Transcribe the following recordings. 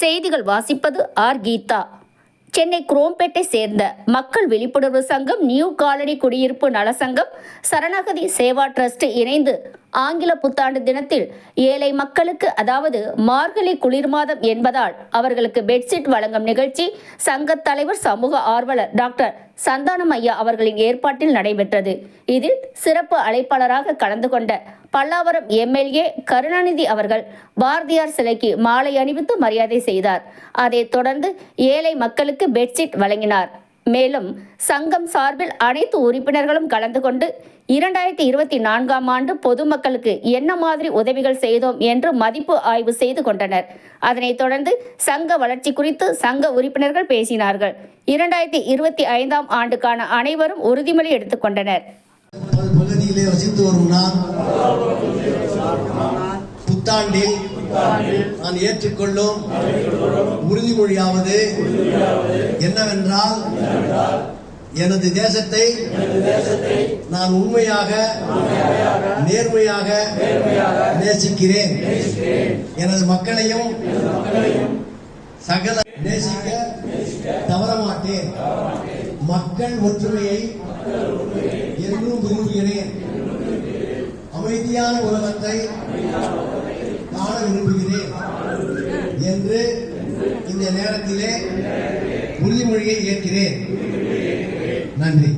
செய்திகள் வாசிப்பது ஆர். கீதா. சென்னை குரோம்பேட்டை சேர்ந்த மக்கள் விழிப்புணர்வு சங்கம் நியூ காலனி குடியிருப்பு நலசங்கம் சரணாகதி சேவா ட்ரஸ்ட் இணைந்து ஆங்கில புத்தாண்டு தினத்தில் ஏழை மக்களுக்கு அதாவது மார்கழி குளிர் மாதம் என்பதால் அவர்களுக்கு பெட்ஷீட் வழங்கும் நிகழ்ச்சி சங்கத் தலைவர் சமூக ஆர்வலர் டாக்டர் சந்தானம் ஐயா அவர்களின் ஏற்பாட்டில் நடைபெற்றது. இதில் சிறப்பு அழைப்பாளராக கலந்து கொண்ட பல்லாவரம் எம்எல்ஏ கருணாநிதி அவர்கள் பாரதியார் சிலைக்கு மாலை அணிவித்து மரியாதை செய்தார். அதைத் தொடர்ந்து ஏழை மக்களுக்கு பெட்ஷீட் வழங்கினார். மேலும் சங்கம் சார்பில் அனைத்து உறுப்பினர்களும் கலந்து கொண்டு இரண்டாயிரத்தி இருபத்தி நான்காம் ஆண்டு பொதுமக்களுக்கு என்ன மாதிரி உதவிகள் செய்தோம் என்று மதிப்பு ஆய்வு செய்து கொண்டனர். அதனைத் தொடர்ந்து சங்க வளர்ச்சி குறித்து சங்க உறுப்பினர்கள் பேசினார்கள். இரண்டாயிரத்தி இருபத்தி ஐந்தாம் ஆண்டுக்கான அனைவரும் உறுதிமொழி எடுத்துக்கொண்டனர் புத்தாண்டில் நான் ஏற்றுக்கொள்ளும் உறுதிமொழியாவது என்னவென்றால் எனது தேசத்தை நான் உண்மையாக நேர்மையாக நேசிக்கிறேன். எனது மக்களையும் சகல நேசிக்க தவறமாட்டேன். மக்கள் ஒற்றுமையை என்றும் விரும்புகிறேன். அமைதியான உலகத்தை காண விரும்புகிறேன் என்று இந்த நேரத்திலே உறுதிமொழியை ஏற்கிறேன் நன்றி.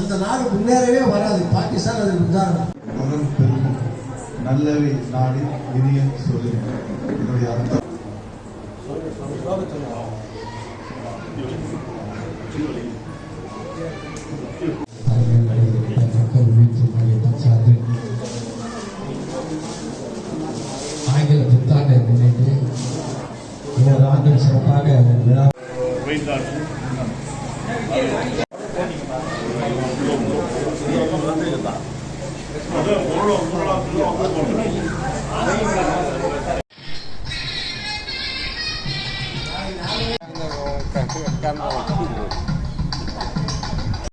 அந்த நாடு முன்னேறவே வராது. பாகிஸ்தான் அதற்கு உதாரணம். மகன் பெருகும் நல்லவை நாடி இனிய சொல்லுங்கள் என்னுடைய அர்த்தம். ஆங்கில புத்தாண்டை முன்னிட்டு சிறப்பாக விழா 我这红肉，红，那我感觉干巴，了。